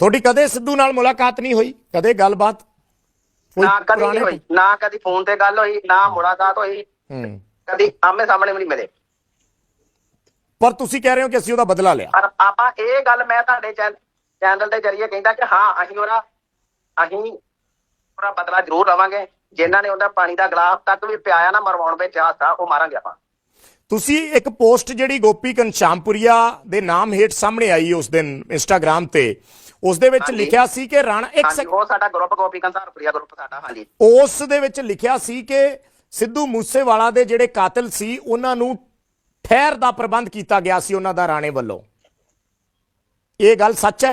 ਤੁਹਾਡੀ ਕਦੇ ਸਿੱਧੂ ਨਾਲ ਮੁਲਾਕਾਤ ਨਹੀਂ ਹੋਈ? ਕਦੇ ਗੱਲਬਾਤ? ਨਾ ਕਦੀ ਪੁਰਾਣੇ- ਨਹੀਂ ਹੋਈ। ਨਾ ਕਦੀ ਫੋਨ ਤੇ ਗੱਲ ਹੋਈ ਨਾ ਮੁਲਾਕਾਤ ਹੋਈ। ਹੂੰ। ਕਦੀ ਆਮੇ ਸਾਹਮਣੇ ਵੀ ਨਹੀਂ ਮਿਲੇ। ਪਰ ਤੁਸੀਂ ਕਹਿ ਰਹੇ ਹੋ ਕਿ ਅਸੀਂ ਉਹਦਾ ਬਦਲਾ ਲਿਆ। ਪਰ ਆਪਾਂ ਇਹ ਗੱਲ ਮੈਂ ਤੁਹਾਡੇ ਚੈਨ- ਚੈਨਲ ਦੇ ਜਰੀਏ ਕਹਿੰਦਾ ਕਿ ਹਾਂ ਅਸੀਂ ਉਹਦਾ ਅਸੀਂ ਉਹਦਾ ਬਦਲਾ ਜ਼ਰੂਰ ਲਵਾਂਗੇ। ਜਿਨ੍ਹਾਂ ਨੇ ਉਹਦਾ ਪਾਣੀ ਦਾ ਗਲਾਸ ਤੱਕ ਵੀ ਪਿਆਇਆ ਨਾ ਮਰਵਾਉਣ ਵਿੱਚ ਹਾਸਾ ਉਹ ਮਾਰਾਂਗੇ ਆਪਾਂ। ਤੁਸੀਂ ਇੱਕ ਪੋਸਟ ਜਿਹੜੀ ਗੋਪੀ ਘਨਸ਼ਾਮਪੁਰੀਆ ਦੇ ਨਾਮ ਹੇਠ ਸਾਹਮਣੇ ਆਈ ਉਸ ਦਿਨ ਇੰਸਟਾਗ੍ਰam ਤੇ ਉਸ ਦੇ ਵਿੱਚ। ਲਿਖਿਆ ਸੀ ਕਿ ਰਾਣਾ ਇੱਕ ਹਾਂਜੀ ਉਹ ਸਾਡਾ ਗਰੁੱਪ ਗੋਪੀ ਕੰਸਾਰਪੁਰੀਆ ਗਰੁੱਪ ਸਾਡਾ ਹਾਂਜੀ। ਉਸ ਦੇ ਵਿੱਚ ਲਿਖਿਆ ਸੀ ਕਿ ਸਿੱਧੂ ਮੂਸੇਵਾਲਾ ਦੇ ਜਿਹੜੇ ਕਾਤਲ ਸੀ ਉਹਨਾਂ ਨੂੰ ਠਹਿਰ ਦਾ ਪ੍ਰਬੰਧ ਕੀਤਾ ਗਿਆ ਸੀ ਉਹਨਾਂ ਦਾ ਰਾਣੇ ਵੱਲੋਂ। ਇਹ ਗੱਲ ਸੱਚ ਹੈ?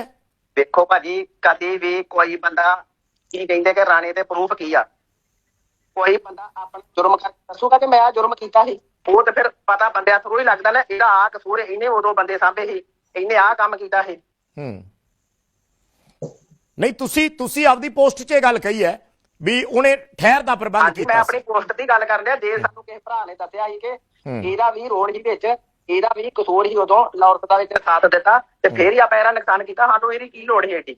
ਵੇਖੋ ਭਾਜੀ ਕਦੀ ਵੀ ਕੋਈ ਬੰਦਾ ਕੀ ਕਹਿੰਦੇ ਕਿ ਰਾਣੇ ਤੇ ਪ੍ਰੂਫ ਕੀ ਆ? ਕੋਈ ਬੰਦਾ ਆਪਣਾ ਜੁਰਮ ਕਰ ਦੱਸੂਗਾ ਕਿ ਮੈਂ ਆ ਜੁਰਮ ਕੀਤਾ ਸੀ? ਉਹ ਤੇ ਫਿਰ ਪਤਾ ਬੰਦਿਆਂ ਥਰੂ ਹੀ ਲੱਗਦਾ ਨਾ ਇਹਦਾ ਆ ਕਸੂਰ ਇਹਨੇ ਉਦੋਂ ਬੰਦੇ ਸਾਂਭੇ ਸੀ ਇਹਨੇ ਆ ਕੰਮ ਕੀਤਾ ਸੀ। ਹੂੰ। ਨਹੀਂ ਤੁਸੀਂ ਤੁਸੀਂ ਆਪਦੀ ਪੋਸਟ 'ਚ ਇਹ ਗੱਲ ਕਹੀ ਹੈ ਵੀ ਉਹਨੇ ਠਹਿਰ ਦਾ ਪ੍ਰਬੰਧ ਹਾਂਜੀ ਮੈਂ ਕੀਤਾ ਆਪਣੀ ਪੋਸਟ ਦੀ ਗੱਲ ਕਰਨ ਡਿਆ ਜੇ ਸਾਨੂੰ ਕਿਸੇ ਭਰਾ ਨੇ ਦੱਸਿਆ ਸੀ ਕਿ ਹੂੰ। ਇਹਦਾ ਵੀ ਰੋਡ ਹੀ ਵਿੱਚ ਇਹਦਾ ਵੀ ਕਸੂਰ ਹੀ ਉਦੋਂ ਲੌਰਤ ਦਾ ਵਿੱਚ ਸਾਥ ਦਿੱਤਾ ਤੇ ਫੇਰ ਹੀ ਆਪਾਂ ਇਹਦਾ ਨੁਕਸਾਨ ਕੀਤਾ ਸਾਨੂੰ ਇਹਦੀ ਕੀ ਲੋੜ ਸੀ ਏਡੀ?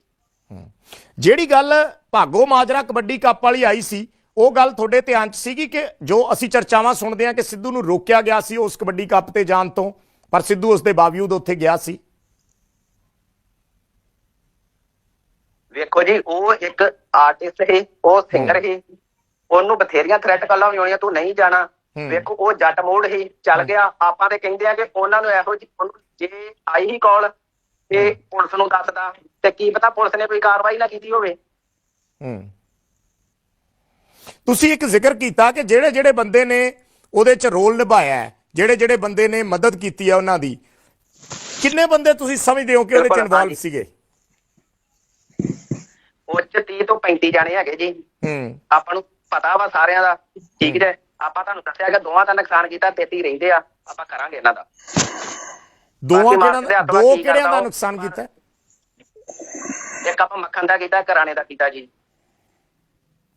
ਜਿਹੜੀ ਗੱਲ ਭਾਗੋ ਮਾਜਰਾ ਕਬੱਡੀ ਕੱਪ ਵਾਲੀ ਆਈ ਸੀ ਉਹ ਗੱਲ ਤੁਹਾਡੇ ਧਿਆਨ 'ਚ ਸੀਗੀ ਕਿ ਜੋ ਅਸੀਂ ਚਰਚਾਵਾਂ ਸੁਣਦੇ ਹਾਂ ਕਿ ਸਿੱਧੂ ਨੂੰ ਰੋਕਿਆ ਗਿਆ ਸੀ ਉਸ ਕਬੱਡੀ ਕੱਪ ਤੇ ਜਾਣ ਤੋਂ ਪਰ ਸਿੱਧੂ ਉਸ ਦੇ ਬਾਵਜੂਦ ਉੱਥੇ ਗਿਆ ਸੀ। ਵੇਖੋ ਜੀ ਉਹ ਇੱਕ ਆਰਟਿਸਟ ਹੈ ਉਹ ਸਿੰਗਰ ਹੈ। ਉਹਨੂੰ ਬਥੇਰੀਆਂ ਥ੍ਰੈਟ ਕਾਲਾਂ ਵੀ ਹੋਣੀਆਂ ਤੂੰ ਨਹੀਂ ਜਾਣਾ। ਵੇਖੋ ਉਹ ਜੱਟ ਮੋੜ ਹੀ ਚੱਲ ਗਿਆ। ਆਪਾਂ ਤੇ ਕਹਿੰਦੇ ਆ ਕਿ ਉਹਨਾਂ ਨੂੰ ਇਹੋ ਉਹਨੂੰ ਜੇ ਆਈ ਹੀ ਕਾਲ ਤੇ ਪੁਲਿਸ ਨੂੰ ਦੱਸਦਾ। ਤੇ ਕੀ ਪਤਾ ਪੁਲਿਸ ਨੇ ਕੋਈ ਕਾਰਵਾਈ ਨਾ ਕੀਤੀ ਹੋਵੇ। ਹੂੰ। ਤੁਸੀਂ ਇੱਕ ਜ਼ਿਕਰ ਕੀਤਾ ਕਿ ਜਿਹੜੇ ਜਿਹੜੇ ਬੰਦੇ ਨੇ ਉਹਦੇ 'ਚ ਰੋਲ ਨਿਭਾਇਆ ਹੈ ਜਿਹੜੇ ਜਿਹੜੇ ਬੰਦੇ ਨੇ ਮਦਦ ਕੀਤੀ ਹੈ ਉਹਨਾਂ ਦੀ। ਕਿੰਨੇ ਬੰਦੇ ਤੁਸੀਂ ਸਮਝਦੇ ਹੋ ਕਿ ਉਹਦੇ 'ਚ ਇਨਵੋਲਵ। ਸੀਗੇ? ਉਹ ਚ 30 ਤੋਂ 35 ਜਾਣੇ ਹੈਗੇ ਜੀ। ਹੂੰ। ਆਪਾਂ ਨੂੰ ਪਤਾ ਵਾ ਸਾਰਿਆਂ ਦਾ ਠੀਕ ਜੇ? ਆਪਾਂ ਤੁਹਾਨੂੰ ਦੱਸਿਆ ਕਿ ਦੋਵਾਂ ਦਾ ਨੁਕਸਾਨ ਕੀਤਾ 33 ਰਹਿੰਦੇ ਆ ਆਪਾਂ ਕਰਾਂਗੇ ਇਹਨਾਂ ਦਾ। ਦੋਵਾਂ ਕਿਹੜਾ ਦੇ ਕਿਹੜਿਆਂ ਦਾ? ਨੁਕਸਾਨ ਕੀਤਾ? ਇੱਕ ਆਪਾਂ ਮੱਖਣ ਦਾ ਕੀਤਾ ਕਰਾਣੇ ਦਾ ਕੀਤਾ ਜੀ।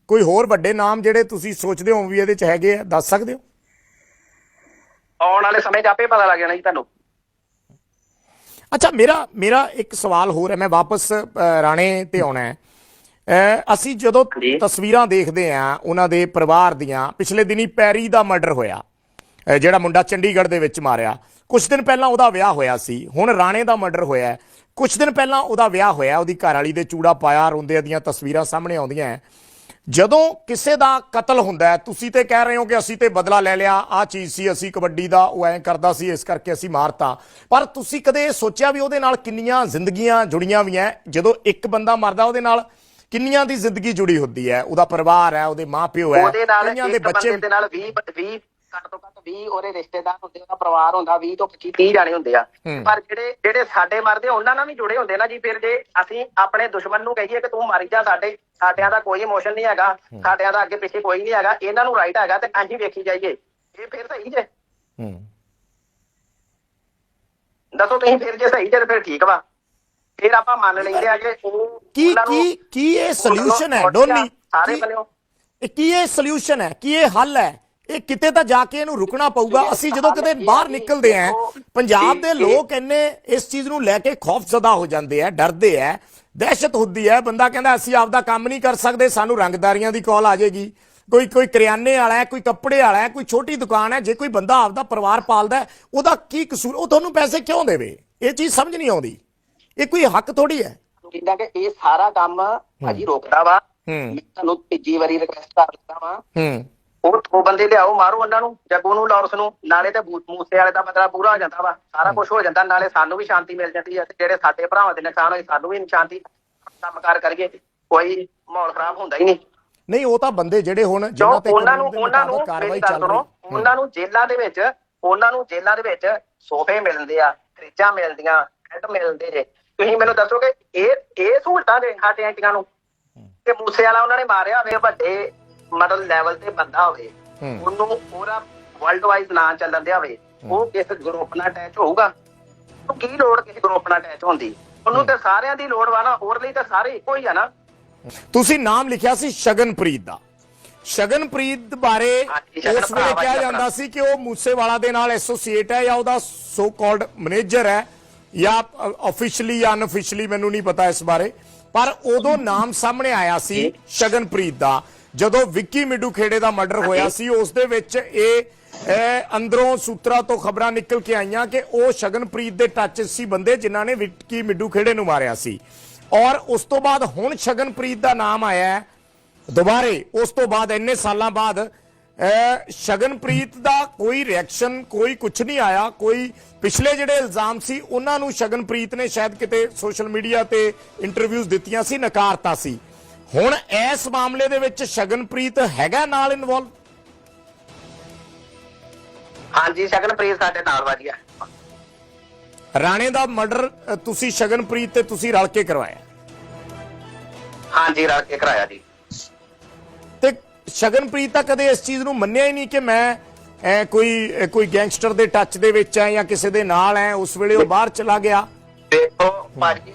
ਕੋਈ ਹੋਰ ਵੱਡੇ ਨਾਮ ਜਿਹੜੇ ਤੁਸੀਂ ਸੋਚਦੇ ਹੋ ਵੀ ਇਹਦੇ 'ਚ ਹੈਗੇ ਆ ਦੱਸ ਸਕਦੇ ਹੋ? ਆਉਣ ਵਾਲੇ ਸਮੇਂ 'ਚ ਆਪੇ ਪਤਾ ਲੱਗ ਜਾਣਾ ਜੀ ਤੁਹਾਨੂੰ। ਅੱਛਾ ਮੇਰਾ ਮੇਰਾ ਇੱਕ ਸਵਾਲ ਹੋਰ ਹੈ ਮੈਂ ਵਾਪਸ ਰਾਣੇ ਤੇ ਆਉਣਾ ਹੈ। ਅਸੀਂ ਜਦੋਂ। ਤਸਵੀਰਾਂ ਦੇਖਦੇ ਆ ਉਹਨਾਂ ਦੇ ਪਰਿਵਾਰ ਦੀਆਂ ਪਿਛਲੇ ਦਿਨੀ ਪੈਰੀ ਦਾ ਮਰਡਰ ਹੋਇਆ ਜਿਹੜਾ ਮੁੰਡਾ ਚੰਡੀਗੜ੍ਹ ਦੇ ਵਿੱਚ ਮਾਰਿਆ ਕੁਝ ਦਿਨ ਪਹਿਲਾਂ ਉਹਦਾ ਵਿਆਹ ਹੋਇਆ ਸੀ ਹੁਣ ਰਾਣੇ ਦਾ ਮਰਡਰ ਹੋਇਆ ਹੈ। ਕੁਝ ਦਿਨ ਪਹਿਲਾਂ ਉਹਦਾ ਵਿਆਹ ਹੋਇਆ ਉਹਦੀ ਘਰਵਾਲੀ ਦੇ ਚੂੜਾ ਪਾਇਆ ਰੋਂਦੇ ਦੀਆਂ ਤਸਵੀਰਾਂ ਸਾਹਮਣੇ ਆਉਂਦੀਆਂ ਹੈ। ਜਦੋਂ ਕਿਸੇ ਦਾ ਕਤਲ ਹੁੰਦਾ ਹੈ ਤੁਸੀਂ ਤੇ ਕਹਿ ਰਹੇ ਹੋ ਕਿ ਅਸੀਂ ਤੇ ਬਦਲਾ ਲੈ ਲਿਆ ਆ ਚੀਜ਼ ਸੀ ਅਸੀਂ ਕਬੱਡੀ ਦਾ ਉਹ ਐਂ ਕਰਦਾ ਸੀ ਇਸ ਕਰਕੇ ਅਸੀਂ ਮਾਰਤਾ ਪਰ ਤੁਸੀਂ ਕਦੇ ਇਹ ਸੋਚਿਆ ਵੀ ਉਹਦੇ ਨਾਲ ਕਿੰਨੀਆਂ ਜ਼ਿੰਦਗੀਆਂ ਜੁੜੀਆਂ ਵੀਆਂ ਜਦੋਂ ਇੱਕ ਬੰਦਾ ਮਰਦਾ ਉਹਦੇ ਨਾਲ ਕਿੰਨੀਆਂ ਦੀ ਜ਼ਿੰਦਗੀ ਜੁੜੀ ਹੁੰਦੀ ਹੈ? ਉਹਦਾ ਪਰਿਵਾਰ ਹੈ ਉਹਦੇ ਮਾਪਿਓ ਹੈ ਕਈਆਂ ਦੇ ਬੱਚੇ ਦੇ ਨਾਲ 20 20 ਘੱਟ ਤੋਂ ਘੱਟ 20 ਉਹਦੇ ਰਿਸ਼ਤੇਦਾਰ ਹੁੰਦੇ ਉਹਦਾ ਪਰਿਵਾਰ ਹੁੰਦਾ 20 ਤੋਂ 25 30 ਜਾਣੇ ਹੁੰਦੇ ਆ। ਪਰ ਜਿਹੜੇ ਜਿਹੜੇ ਸਾਡੇ ਮਰਦੇ ਉਹਨਾਂ ਨਾਲ ਵੀ ਜੁੜੇ ਹੁੰਦੇ ਨਾ ਜੀ। ਫਿਰ ਜੇ ਅਸੀਂ ਆਪਣੇ ਦੁਸ਼ਮਣ ਨੂੰ ਕਹੀਏ ਕਿ ਤੂੰ ਮਰ ਜਾ ਸਾਡੇ ਸਾਡਿਆਂ ਦਾ ਕੋਈ ਇਮੋਸ਼ਨ ਨਹੀਂ ਹੈਗਾ ਸਾਡਿਆਂ ਦਾ ਅੱਗੇ ਪਿੱਛੇ ਕੋਈ ਨਹੀਂ ਹੈਗਾ ਇਹਨਾਂ ਨੂੰ ਰਾਈਟ ਹੈਗਾ ਤੇ ਅਸੀਂ ਵੇਖੀ ਜਾਈਏ। ਇਹ ਫਿਰ ਸਹੀ ਜੇ। ਹੂੰ। ਦੱਸੋ ਤੁਸੀਂ ਫਿਰ ਜੇ ਸਹੀ ਜੇ ਤੇ ਫਿਰ ਠੀਕ ਵਾ। ਫਿਰ ਆਪਾਂ ਮੰਨ ਲੈਂਦੇ ਆ ਕਿ ਉਹ ਕੀ ਉਹਨਾਂ ਨੂੰ- ਕੀ ਕੀ ਇਹ ਸੋਲੂਸ਼ਨ ਹੈ? ਡੋਨੀ ਸਾਰੇ ਕੀ- ਇਹ ਕੀ ਇਹ ਸੋਲੂਸ਼ਨ ਹੈ? ਕੀ ਇਹ ਹੱਲ ਹੈ? ਇਹ ਕਿਤੇ ਤਾਂ ਜਾ ਕੇ ਇਹਨੂੰ ਰੁਕਣਾ ਪਊਗਾ। ਅਸੀਂ ਜਦੋਂ ਕਦੇ ਬਾਹਰ ਨਿਕਲਦੇ ਆਂ ਪੰਜਾਬ ਦੇ ਲੋਕ ਇੰਨੇ ਇਸ ਚੀਜ਼ ਨੂੰ ਲੈ ਕੇ ਖੌਫਜ਼ਦਾ ਹੋ ਜਾਂਦੇ ਆ ਡਰਦੇ ਆ। ਦਹਿਸ਼ਤ ਹੁੰਦੀ ਹੈ। ਬੰਦਾ ਕਹਿੰਦਾ ਅਸੀਂ ਆਪਦਾ ਕੰਮ ਨਹੀਂ ਕਰ ਸਕਦੇ ਸਾਨੂੰ ਰੰਗਦਾਰੀਆਂ ਦੀ ਕਾਲ ਆ ਜਾਏਗੀ। ਕੋਈ ਕੋਈ ਕਰਿਆਨੇ ਵਾਲਾ ਹੈ ਕੋਈ ਕੱਪੜੇ ਵਾਲਾ ਹੈ ਕੋਈ ਛੋਟੀ ਦੁਕਾਨ ਹੈ ਜੇ ਕੋਈ ਬੰਦਾ ਆਪਦਾ ਪਰਿਵਾਰ ਪਾਲਦਾ ਹੈ, ਉਹਦਾ ਕੀ ਕਸੂਰ? ਉਹ ਤੁਹਾਨੂੰ ਪੈਸੇ ਕਿਉਂ ਦੇਵੇ? ਇਹ ਚੀਜ਼ ਸਮਝ ਨਹੀਂ ਆਉਂਦੀ। ਇਹ ਕੋਈ ਹੱਕ ਥੋੜੀ ਹੈ। ਜਿੱਦਾਂ ਕਿ ਇਹ ਸਾਰਾ ਕੰਮ ਭਾਜੀ ਰੋਕਦਾ ਵਾ ਹੂੰ। ਮੈਂ ਤੁਹਾਨੂੰ ਤੀਜੀ ਵਾਰੀ ਰਿਕਵੈਸਟ ਕਰ ਦਿੱਤਾ ਵਾ। ਹੂੰ। ਉਹ ਉਹ ਬੰਦੇ ਲਿਆਓ ਮਾਰੋ ਉਹਨਾਂ ਨੂੰ ਜੱਗੂ ਨੂੰ ਲੌਰਸ ਨੂੰ ਨਾਲੇ ਤੇ ਮੂਸੇ ਵਾਲੇ ਦਾ ਬਦਲਾ ਪੂਰਾ ਹੋ ਜਾਂਦਾ ਵਾ ਸਾਰਾ ਕੁਝ ਹੋ ਜਾਂਦਾ ਨਾਲੇ ਸਾਨੂੰ ਵੀ ਸ਼ਾਂਤੀ ਮਿਲ ਜਾਂਦੀ ਹੈ ਤੇ ਜਿਹੜੇ ਸਾਡੇ ਭਰਾਵਾਂ ਦੇ ਨੁਕਸਾਨ ਹੋਏ ਸਾਨੂੰ ਵੀ ਸ਼ਾਂਤੀ ਕੰਮਕਾਰ ਕਰੀਏ ਕੋਈ ਮਾਹੌਲ ਖਰਾਬ ਹੁੰਦਾ ਹੀ ਨਹੀਂ। ਨਹੀਂ ਉਹ ਤਾਂ ਬੰਦੇ ਜਿਹੜੇ ਹੁਣ ਜਿਨ੍ਹਾਂ ਤੇ ਉਹਨਾਂ ਨੂੰ ਉਹਨਾਂ ਨੂੰ ਕਾਰਵਾਈ ਚੱਲ ਰਹੀ ਉਹਨਾਂ ਨੂੰ ਜੇਲ੍ਹਾਂ ਦੇ ਵਿੱਚ ਉਹਨਾਂ ਨੂੰ ਜੇਲ੍ਹਾਂ ਦੇ ਵਿੱਚ ਸੋਫੇ ਮਿਲਦੇ ਆ ਫਰਿੱਜਾਂ ਮਿਲਦੀਆਂ ਬੈੱਡ ਮਿਲਦੇ ਜੇ ਤੁਸੀਂ ਮੈਨੂੰ ਦੱਸੋ ਕਿ ਇਹ ਇਹ ਸਹੂਲਤਾਂ ਦੇ ਸਾਡੇ ਐਂਟੀਆਂ ਨੂੰ। ਤੇ ਮੂਸੇ ਵਾਲਾ ਉਹਨਾਂ ਨੇ ਮਾਰਿਆ ਹੋਵੇ ਵੱਡੇ ਮਤਲਬ ਲੈਵਲ ਤੇ ਬੰਦਾ ਹੋਵੇ। ਉਹਨੂੰ ਪੂਰਾ ਵਰਲਡ ਵਾਈਜ਼ ਨਾਂ ਚੱਲਣ ਦਿਆ ਹੋਵੇ ਉਹ ਕਿਸ ਗਰੁੱਪ ਨਾਲ ਅਟੈਚ ਹੋਊਗਾ? ਉਹ ਕੀ ਲੋੜ ਕਿਸੇ ਗਰੁੱਪ ਨਾਲ ਅਟੈਚ ਹੁੰਦੀ ਉਹਨੂੰ ਤੇ ਸਾਰਿਆਂ ਦੀ ਲੋੜ ਵਾ ਨਾ ਹੋਰ ਲਈ ਤਾਂ ਸਾਰੇ ਇੱਕੋ ਹੀ ਆ ਨਾ। ਤੁਸੀਂ ਨਾਮ ਲਿਖਿਆ ਸੀ ਸ਼ਗਨਪ੍ਰੀਤ ਦਾ। ਸ਼ਗਨਪ੍ਰੀਤ ਬਾਰੇ ਉਸ ਵੇਲੇ ਕਿਹਾ ਜਾਂਦਾ ਸੀ ਕਿ ਉਹ ਮੂਸੇਵਾਲਾ ਦੇ ਨਾਲ ਐਸੋਸੀਏਟ ਹੈ ਜਾਂ ਉਹਦਾ ਸੋ ਕਾਲਡ ਮੈਨੇਜਰ ਹੈ। ਜਾਂ ਆਫੀਸ਼ੀਅਲੀ ਜਾਂ ਅਨਅਫੀਸ਼ੀਅਲੀ ਮੈਨੂੰ ਨਹੀਂ ਪਤਾ ਇਸ ਬਾਰੇ ਪਰ ਉਦੋਂ ਨਾਮ ਸਾਹਮਣੇ ਆਇਆ ਸੀ ਸ਼ਗਨਪ੍ਰੀਤ ਦਾ। ਜਦੋਂ ਵਿੱਕੀ ਮਿੱਡੂ ਖੇੜੇ ਦਾ ਮਰਡਰ ਹੋਇਆ ਸੀ ਉਸ ਦੇ ਵਿੱਚ ਇਹ ਅੰਦਰੋਂ ਸੂਤਰਾਂ ਤੋਂ ਖਬਰਾਂ ਨਿਕਲ ਕੇ ਆਈਆਂ ਕਿ ਉਹ ਸ਼ਗਨਪ੍ਰੀਤ ਦੇ ਟੱਚ ਸੀ ਬੰਦੇ ਜਿਨ੍ਹਾਂ ਨੇ ਵਿੱਕੀ ਮਿੱਡੂ ਖੇੜੇ ਨੂੰ ਮਾਰਿਆ ਸੀ। ਔਰ ਉਸ ਤੋਂ ਬਾਅਦ ਹੁਣ ਸ਼ਗਨਪ੍ਰੀਤ ਦਾ ਨਾਮ ਆਇਆ ਹੈ ਦੁਬਾਰੇ। ਉਸ ਤੋਂ ਬਾਅਦ ਇੰਨੇ ਸਾਲਾਂ ਬਾਅਦ ਸ਼ਗਨਪ੍ਰੀਤ ਦਾ ਕੋਈ ਰਿਐਕਸ਼ਨ ਕੋਈ ਕੁਝ ਨਹੀਂ ਆਇਆ। ਕੋਈ ਪਿਛਲੇ ਜਿਹੜੇ ਇਲਜ਼ਾਮ ਸੀ ਉਹਨਾਂ ਨੂੰ ਸ਼ਗਨਪ੍ਰੀਤ ਨੇ ਸ਼ਾਇਦ ਕਿਤੇ ਸੋਸ਼ਲ ਮੀਡੀਆ ਤੇ ਇੰਟਰਵਿਊਜ਼ ਦਿੱਤੀਆਂ ਸੀ ਨਕਾਰਤਾ ਸੀ। ਹੁਣ ਇਸ ਮਾਮਲੇ ਦੇ ਵਿੱਚ ਸ਼ਗਨਪ੍ਰੀਤ ਹੈਗਾ ਨਾਲ ਇਨਵੋਲਵ ਹਾਂਜੀ ਸ਼ਗਨਪ੍ਰੀਤ ਸਾਡੇ ਨਾਲ ਵਾਜੀ ਆ। ਰਾਣੇ ਦਾ ਮਰਡਰ ਤੁਸੀਂ ਸ਼ਗਨਪ੍ਰੀਤ ਤੇ ਤੁਸੀਂ ਰਲ ਕੇ ਕਰਵਾਇਆ? ਹਾਂਜੀ ਰਲ ਕੇ ਕਰਾਇਆ ਜੀ। ਤੇ ਸ਼ਗਨਪ੍ਰੀਤ ਤਾਂ ਕਦੇ ਇਸ ਚੀਜ਼ ਨੂੰ ਮੰਨਿਆ ਹੀ ਨਹੀਂ ਕਿ ਮੈਂ ਕੋਈ ਕੋਈ ਗੈਂਗਸਟਰ ਦੇ ਟੱਚ ਦੇ ਵਿੱਚ ਆ ਜਾਂ ਕਿਸੇ ਦੇ ਨਾਲ ਹੈ ਉਸ ਵੇਲੇ ਉਹ ਬਾਹਰ ਚਲਾ ਗਿਆ। ਦੇਖੋ ਭਾਜੀ,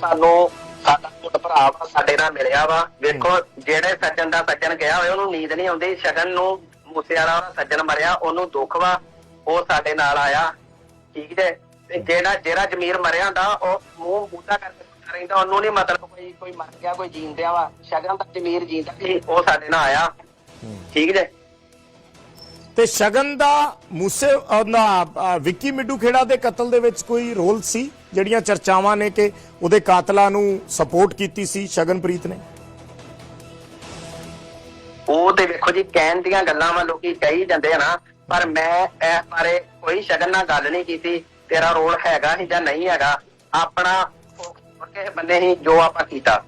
ਸਾਨੂੰ ਸਾਡਾ ਪੁੱਤ ਭਰਾ ਵਾ, ਸਾਡੇ ਨਾਲ ਮਿਲਿਆ ਵਾ। ਵੇਖੋ ਜਿਹੜੇ ਸੱਜਣ ਦਾ ਸੱਜਣ ਗਿਆ ਹੋਇਆ, ਉਹਨੂੰ ਨੀਂਦ ਨਹੀਂ ਆਉਂਦੀ। ਸ਼ਗਨ ਨੂੰ ਮੂਸੇ ਵਾਲਾ ਸੱਜਣ ਮਰਿਆ, ਉਹਨੂੰ ਦੁੱਖ ਵਾ, ਉਹ ਸਾਡੇ ਨਾਲ ਆਇਆ। ਠੀਕ ਹੈ ਤੇ ਜਿਹੜਾ ਜਿਹੜਾ ਜ਼ਮੀਰ ਮਰਿਆ ਹੁੰਦਾ, ਉਹ ਮੂੰਹ ਬੂਟਾ ਕਰਕੇ ਰਹਿੰਦਾ ਉਹਨੂੰ ਨਹੀਂ ਮਤਲਬ ਕੋਈ ਕੋਈ ਮਰ ਗਿਆ ਕੋਈ ਜੀਂਦਿਆ ਵਾ। ਸ਼ਗਨ ਦਾ ਜ਼ਮੀਰ ਜੀਂਦਾ ਸੀ ਉਹ ਸਾਡੇ ਨਾਲ ਆਇਆ। ਠੀਕ ਜੇ? ਤੇ ਸ਼ਗਨ ਦਾ ਮੂਸੇ ਉਹਦਾ ਵਿੱਕੀ ਮਿੱਡੂ ਖੇੜਾ ਦੇ ਕਤਲ ਦੇ ਵਿੱਚ ਕੋਈ ਰੋਲ ਸੀ? ਜਿਹੜੀਆਂ ਚਰਚਾਵਾਂ ਨੇ ਕਿ ਉਹਦੇ ਕਾਤਲਾਂ ਨੂੰ ਸਪੋਰਟ ਕੀਤੀ ਸੀ ਸ਼ਗਨਪ੍ਰੀਤ ਨੇ? ਉਹ ਤੇ ਵੇਖੋ ਜੀ ਕਹਿਣ ਦੀਆਂ ਗੱਲਾਂ ਵਾ ਲੋਕੀ ਕਹੀ ਜਾਂਦੇ ਆ ਨਾ ਪਰ ਮੈਂ ਇਸ ਬਾਰੇ ਕੋਈ ਸ਼ਗਨ ਨਾਲ ਗੱਲ ਨਹੀਂ ਕੀਤੀ ਤੇਰਾ ਰੋਲ ਹੈਗਾ ਸੀ ਜਾਂ ਨਹੀਂ ਹੈਗਾ। ਆਪਣਾ ਕਿਸੇ ਬੰਦੇ ਹੀ ਜੋ ਆਪਾਂ ਕੀਤਾ।